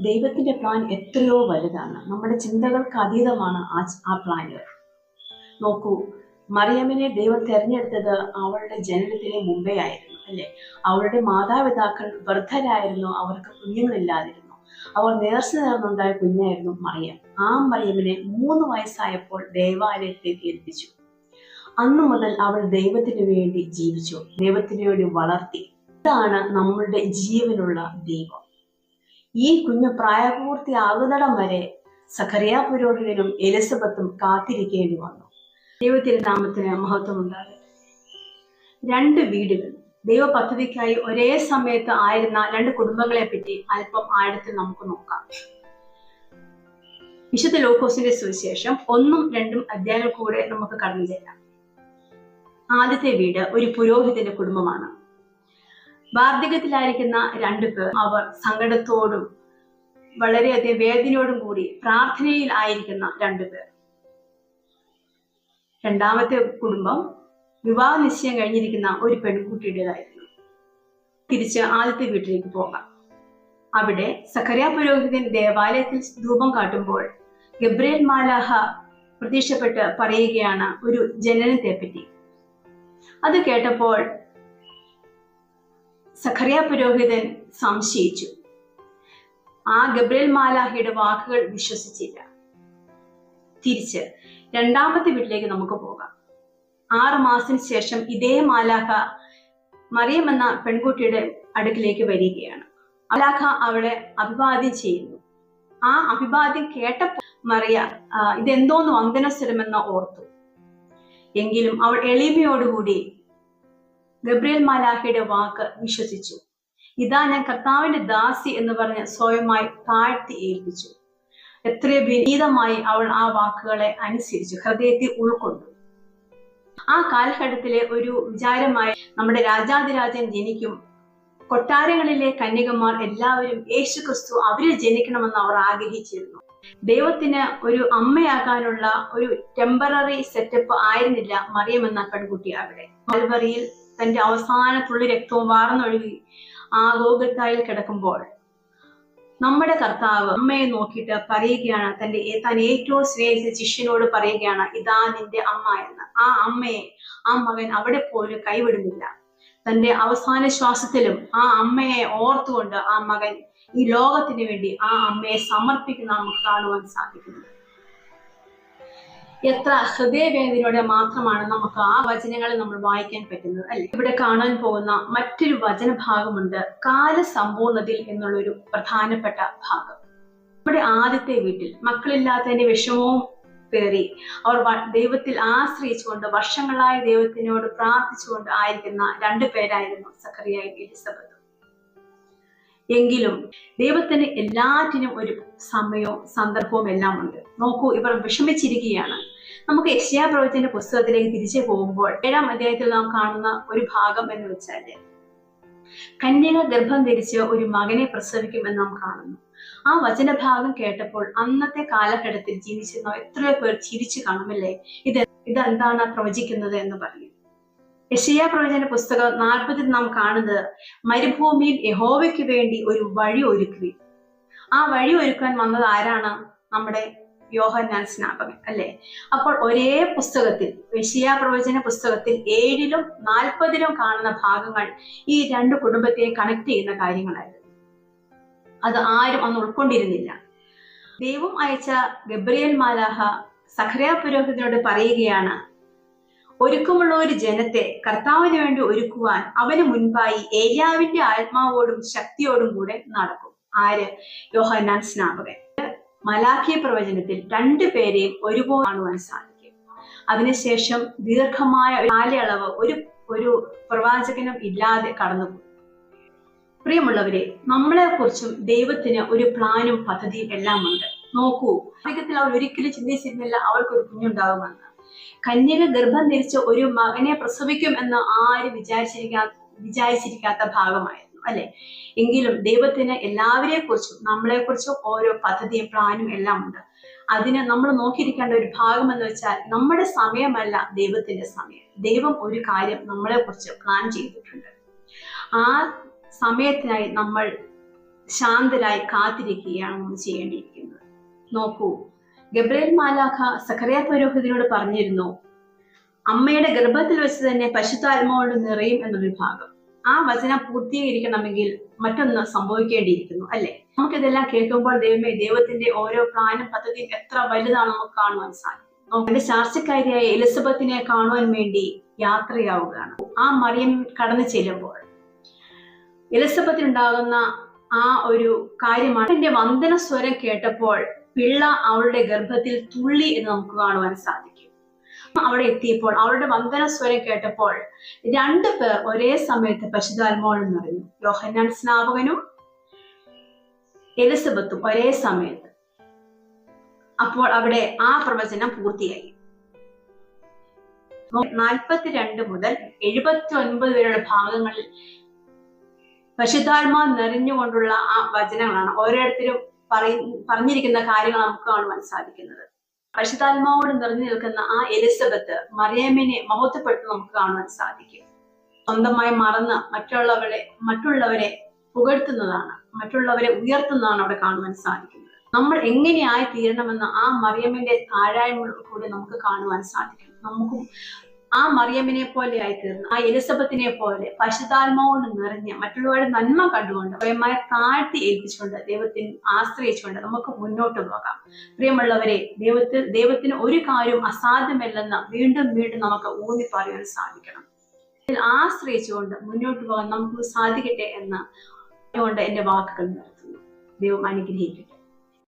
ദൈവത്തിന്റെ പ്ലാൻ എത്രയോ വലുതാണ്. നമ്മുടെ ചിന്തകൾക്ക് അതീതമാണ് ആ ആ പ്ലാനുകൾ നോക്കൂ മറിയമ്മിനെ ദൈവം തെരഞ്ഞെടുത്തത് അവളുടെ ജനനത്തിന് മുമ്പേ ആയിരുന്നു അല്ലെ? അവളുടെ മാതാപിതാക്കൾ വൃദ്ധരായിരുന്നു അവർക്ക് കുഞ്ഞുങ്ങളില്ലാതിരുന്നു. അവർ നേർച്ച നേർന്നുണ്ടായ കുഞ്ഞായിരുന്നു മറിയം. ആ മറിയമ്മിനെ മൂന്ന് വയസ്സായപ്പോൾ ദേവാലയത്തിലേക്ക് ഏൽപ്പിച്ചു അന്നു മുതൽ അവൾ ദൈവത്തിന് വേണ്ടി ജീവിച്ചു ദൈവത്തിന് വേണ്ടി വളർത്തി. ഇതാണ് നമ്മളുടെ ജീവനുള്ള ദൈവം. ഈ കുഞ്ഞു പ്രായപൂർത്തിയാകുന്നിടം വരെ സഖറിയ പുരോഹിതനും എലിസബത്തും കാത്തിരിക്കേണ്ടി വന്നു. ദൈവത്തിരുനാമത്തിന് മഹത്വം ഉണ്ടാകട്ടെ രണ്ട് വീടുകൾ. ദൈവ പദ്ധതിക്കായി ഒരേ സമയത്ത് ആയിരുന്ന രണ്ട് കുടുംബങ്ങളെ പറ്റി അല്പം ആഴത്തിൽ നമുക്ക് നോക്കാം. വിശുദ്ധ ലോക്കോസിന്റെ സുവിശേഷം ഒന്നും രണ്ടും അധ്യായങ്ങൾ കൂടെ നമുക്ക് കടന്നു ചെല്ലാം. ആദ്യത്തെ വീട് ഒരു പുരോഹിതന്റെ കുടുംബമാണ്. വാർദ്ധക്യത്തിലായിരിക്കുന്ന രണ്ടു പേർ അവർ സങ്കടത്തോടും വളരെയധികം വേദനയോടും കൂടി പ്രാർത്ഥനയിൽ ആയിരിക്കുന്ന രണ്ടുപേർ രണ്ടാമത്തെ കുടുംബം വിവാഹ നിശ്ചയം കഴിഞ്ഞിരിക്കുന്ന ഒരു പെൺകുട്ടിയുടേതായിരുന്നു. തിരിച്ച് ആദ്യത്തെ വീട്ടിലേക്ക് പോകാം. അവിടെ സഖറിയ പുരോഹിതൻ ദേവാലയത്തിൽ ധൂപം കാട്ടുമ്പോൾ ഗബ്രിയേൽ മാലാഹ പ്രത്യക്ഷപ്പെട്ട് പറയുകയാണ് ഒരു ജനനത്തെ പറ്റി. അത് കേട്ടപ്പോൾ സഖറിയ പുരോഹിതൻ സംശയിച്ചു. ആ ഗബ്രിയേൽ മാലാഹിയുടെ വാക്കുകൾ വിശ്വസിച്ചില്ല. തിരിച്ച് രണ്ടാമത്തെ വീട്ടിലേക്ക് നമുക്ക് പോകാം. ആറ് മാസത്തിന് ശേഷം ഇതേ മാലാഖ മറിയം എന്ന പെൺകുട്ടിയുടെ അടുക്കിലേക്ക് വരികയാണ്. മാലാഖ അവളെ അഭിവാദ്യം ചെയ്യുന്നു. ആ അഭിവാദ്യം കേട്ടപ്പോൾ മറിയ ഇതെന്തോന്ന് വന്ദനസ്വരമെന്ന് ഓർത്തു. എങ്കിലും അവൾ എളിമയോടുകൂടി ഗബ്രിയേൽ മാലാഖയുടെ വാക്ക് വിശ്വസിച്ചു. ഇതാ ഞാൻ കർത്താവിന്റെ ദാസി എന്ന് പറഞ്ഞ് സ്വയമായി താഴ്ത്തി ഏൽപ്പിച്ചു. എത്ര വിനീതമായി അവൾ ആ വാക്കുകളെ അനുസരിച്ചു ഹൃദയത്തിൽ ഉൾക്കൊണ്ടു. ആ കാലഘട്ടത്തിലെ ഒരു വിചാരമായി നമ്മുടെ രാജാതിരാജൻ ജനിക്കും. കൊട്ടാരങ്ങളിലെ കന്യകമാർ എല്ലാവരും യേശു ക്രിസ്തു അവരിൽ ജനിക്കണമെന്ന് അവർ ആഗ്രഹിച്ചിരുന്നു. ദൈവത്തിന് ഒരു അമ്മയാകാനുള്ള ഒരു ടെമ്പററി സെറ്റപ്പ് ആയിരുന്നില്ല മറിയം എന്ന പെൺകുട്ടി അവിടെ. മൽവറിയിൽ തന്റെ അവസാന തുള്ളി രക്തവും വാർന്നൊഴുകി. ആ രോഗത്തായി കിടക്കുമ്പോൾ നമ്മുടെ കർത്താവ് അമ്മയെ നോക്കിയിട്ട് പറയുകയാണ് തന്റെ താൻ ഏറ്റവും സ്നേഹിച്ച ശിഷ്യനോട് പറയുകയാണ് ഇതാ നിന്റെ അമ്മ എന്ന്. ആ അമ്മയെ ആ മകൻ അവിടെ പോലും കൈവിടുന്നില്ല. തന്റെ അവസാന ശ്വാസത്തിലും ആ അമ്മയെ ഓർത്തുകൊണ്ട് ആ മകൻ ഈ ലോകത്തിന് വേണ്ടി ആ അമ്മയെ സമർപ്പിക്കുന്ന നമുക്ക് കാണുവാൻ സാധിക്കുന്നു. എത്ര ഹൃദയവേദനയോടെ മാത്രമാണ് നമുക്ക് ആ വചനങ്ങൾ നമ്മൾ വായിക്കാൻ പറ്റുന്നത് അല്ലെ? ഇവിടെ കാണാൻ പോകുന്ന മറ്റൊരു വചനഭാഗമുണ്ട് കാലസമ്പൂർണതയിൽ എന്നുള്ളൊരു പ്രധാനപ്പെട്ട ഭാഗം. ഇവിടെ ആദ്യത്തെ വീട്ടിൽ മക്കളില്ലാത്തതിന്റെ വിഷമവും പേറി അവർ ദൈവത്തിൽ ആശ്രയിച്ചുകൊണ്ട് വർഷങ്ങളായി ദൈവത്തിനോട് പ്രാർത്ഥിച്ചുകൊണ്ട് ആയിരിക്കുന്ന രണ്ടു പേരായിരുന്നു സക്കറിയായും എലിസബത്തും. എങ്കിലും ദൈവത്തിന് എല്ലാറ്റിനും ഒരു സമയവും സന്ദർഭവും എല്ലാം ഉണ്ട് നോക്കൂ ഇവർ വിഷമിച്ചിരിക്കുകയാണ്. നമുക്ക് യക്ഷയാ പ്രവചന്റെ പുസ്തകത്തിലേക്ക് തിരിച്ചു പോകുമ്പോൾ ഏഴാം അധ്യായത്തിൽ നാം കാണുന്ന ഒരു ഭാഗം എന്ന് വെച്ചാൽ കന്യക ഗർഭം ധരിച്ച് ഒരു മകനെ പ്രസവിക്കുമെന്ന് നാം കാണുന്നു. ആ വചനഭാഗം കേട്ടപ്പോൾ അന്നത്തെ കാലഘട്ടത്തിൽ ജീവിച്ചിരുന്ന എത്രയോ പേർ ചിരിച്ചു കാണുമല്ലേ ഇത് ഇതെന്താണ് പ്രവചിക്കുന്നത് എന്ന് പറയും യശയ പ്രവചന പുസ്തകം നാൽപ്പതിൽ നാം കാണുന്നത് മരുഭൂമിയിൽ യഹോവയ്ക്ക് വേണ്ടി ഒരു വഴി ഒരുക്കുവി ആ വഴി ഒരുക്കാൻ വന്നത് ആരാണ്? നമ്മുടെ യോഹന്നാൻ സ്നാപകൻ അല്ലെ? അപ്പോൾ ഒരേ പുസ്തകത്തിൽ വിഷയ പ്രവചന പുസ്തകത്തിൽ ഏഴിലും നാൽപ്പതിലും കാണുന്ന ഭാഗങ്ങൾ ഈ രണ്ട് കുടുംബത്തെ കണക്ട് ചെയ്യുന്ന കാര്യങ്ങളായിരുന്നു. അത് ആരും അന്ന് ഉൾക്കൊണ്ടിരുന്നില്ല. ദൈവം അയച്ച ഗബ്രിയൽ മാലാഹ സഖറിയ പുരോഹിതനോട് പറയുകയാണ് ഒരുക്കമുള്ള ഒരു ജനത്തെ കർത്താവിന് വേണ്ടി ഒരുക്കുവാൻ അവന് മുൻപായി ഏലിയാവിന്റെ ആത്മാവോടും ശക്തിയോടും കൂടെ നടക്കും. ആര്? യോഹന്നാൻ സ്നാപകൻ. മലാഖി പ്രവചനത്തിൽ രണ്ടു പേരെയും ഒരുപോലെ കാണുവാൻ സാധിക്കും. അതിനുശേഷം ദീർഘമായ കാലയളവ് ഒരു ഒരു പ്രവാചകനും ഇല്ലാതെ കടന്നുപോയി. പ്രിയമുള്ളവരെ നമ്മളെ കുറിച്ചും ദൈവത്തിന് ഒരു പ്ലാനും പദ്ധതിയും എല്ലാം ഉണ്ട് നോക്കൂ അദ്ദേഹത്തിൽ അവർ ഒരിക്കലും ചിന്തിച്ചിരുന്നില്ല അവർക്ക് ഒരു കുഞ്ഞുണ്ടാകുമെന്ന്. കന്യക ഗർഭം ധരിച്ച് ഒരു മകനെ പ്രസവിക്കും എന്ന് ആരും വിചാരിച്ചിരിക്കാ വിചാരിച്ചിരിക്കാത്ത ഭാഗമായിരുന്നു അല്ലെ? എങ്കിലും ദൈവത്തിന് എല്ലാവരെ കുറിച്ചും നമ്മളെ കുറിച്ചും ഓരോ പദ്ധതിയും പ്ലാനും എല്ലാം ഉണ്ട്. അതിനെ നമ്മൾ നോക്കിയിരിക്കേണ്ട ഒരു ഭാഗം എന്ന് വെച്ചാൽ നമ്മുടെ സമയമല്ല ദൈവത്തിന്റെ സമയം. ദൈവം ഒരു കാര്യം നമ്മളെ കുറിച്ച് പ്ലാൻ ചെയ്തിട്ടുണ്ട്. ആ സമയത്തിനായി നമ്മൾ ശാന്തരായി കാത്തിരിക്കുകയാണ് നമ്മൾ ചെയ്യേണ്ടിയിരിക്കുന്നത്. നോക്കൂ ഗബ്രയേൽ മാലാഖ സഖറിയ പുരോഹിതനോട് പറഞ്ഞിരുന്നു അമ്മയുടെ ഗർഭത്തിൽ വെച്ച് തന്നെ പശുത്താത്മാവോട് നിറയും എന്നൊരു ഭാഗം ആ വചനം പൂർത്തീകരിക്കണമെങ്കിൽ മറ്റൊന്ന് സംഭവിക്കേണ്ടിയിരിക്കുന്നു അല്ലെ? നമുക്കിതെല്ലാം കേൾക്കുമ്പോൾ ദൈവമേ ദൈവത്തിന്റെ ഓരോ പ്ലാനും പദ്ധതിയും എത്ര വലുതാണ് നമുക്ക് കാണുവാൻ സാധിക്കും. നമുക്കിന്റെ ചാർച്ചക്കാരിയായ എലിസബത്തിനെ കാണുവാൻ വേണ്ടി യാത്രയാവുകയാണ്. ആ മറിയം കടന്നു ചെല്ലുമ്പോൾ എലിസബത്തിനുണ്ടാകുന്ന ആ ഒരു കാര്യമാണ്. എന്റെ വന്ദന സ്വരം കേട്ടപ്പോൾ പിള്ള അവളുടെ ഗർഭത്തിൽ തുള്ളി എന്ന് നമുക്ക് കാണുവാൻ സാധിക്കും. അവിടെ എത്തിയപ്പോൾ അവളുടെ വന്ദന സ്വരം കേട്ടപ്പോൾ രണ്ടു പേർ ഒരേ സമയത്ത് പശുതാത്മാവെന്ന് നിറഞ്ഞു യോഹന്നാൻ സ്നാപകനും എലിസബത്തും ഒരേ സമയത്ത്. അപ്പോൾ അവിടെ ആ പ്രവചനം പൂർത്തിയായി. നാൽപ്പത്തിരണ്ട് മുതൽ എഴുപത്തി ഒൻപത് വരെയുള്ള ഭാഗങ്ങളിൽ പശുതാൽമ നിറഞ്ഞുകൊണ്ടുള്ള ആ വചനങ്ങളാണ് ഓരോരുത്തരും പറയ പറഞ്ഞിരിക്കുന്ന കാര്യങ്ങൾ നമുക്ക് കാണുവാൻ സാധിക്കുന്നത് പരിശുദ്ധാത്മാവോട് നിറഞ്ഞു നിൽക്കുന്ന ആ എലിസബത്ത് മറിയമ്മിനെ മഹത്വപ്പെട്ട് നമുക്ക് കാണുവാൻ സാധിക്കും സ്വന്തമായി മറന്ന് മറ്റുള്ളവരെ മറ്റുള്ളവരെ പുകഴ്ത്തുന്നതാണ് മറ്റുള്ളവരെ ഉയർത്തുന്നതാണ് അവിടെ കാണുവാൻ സാധിക്കുന്നത്. നമ്മൾ എങ്ങനെയായി തീരണമെന്ന് ആ മറിയമ്മിന്റെ താഴായ്മ കൂടി നമുക്ക് കാണുവാൻ സാധിക്കും. നമുക്കും ആ മറിയമ്മിനെ പോലെ ആയി തീർന്നു ആ എലിസബത്തിനെ പോലെ പശുതാത്മാവോട് നിറഞ്ഞ് മറ്റുള്ളവരുടെ നന്മ കണ്ടുകൊണ്ട് സ്വയമായി താഴ്ത്തി ഏൽപ്പിച്ചുകൊണ്ട് ദൈവത്തിൽ ആശ്രയിച്ചുകൊണ്ട് നമുക്ക് മുന്നോട്ട് പോകാം. പ്രിയമുള്ളവരെ ദൈവത്തിൽ ദൈവത്തിന് ഒരു കാര്യവും അസാധ്യമല്ലെന്ന് വീണ്ടും വീണ്ടും നമുക്ക് ഊന്നി പറയാൻ സാധിക്കണം ആശ്രയിച്ചുകൊണ്ട് മുന്നോട്ട് പോകാൻ നമുക്ക് സാധിക്കട്ടെ എന്ന് കൊണ്ട് വാക്കുകൾ നിർത്തുന്നു ദൈവം അനുഗ്രഹിക്കട്ടെ.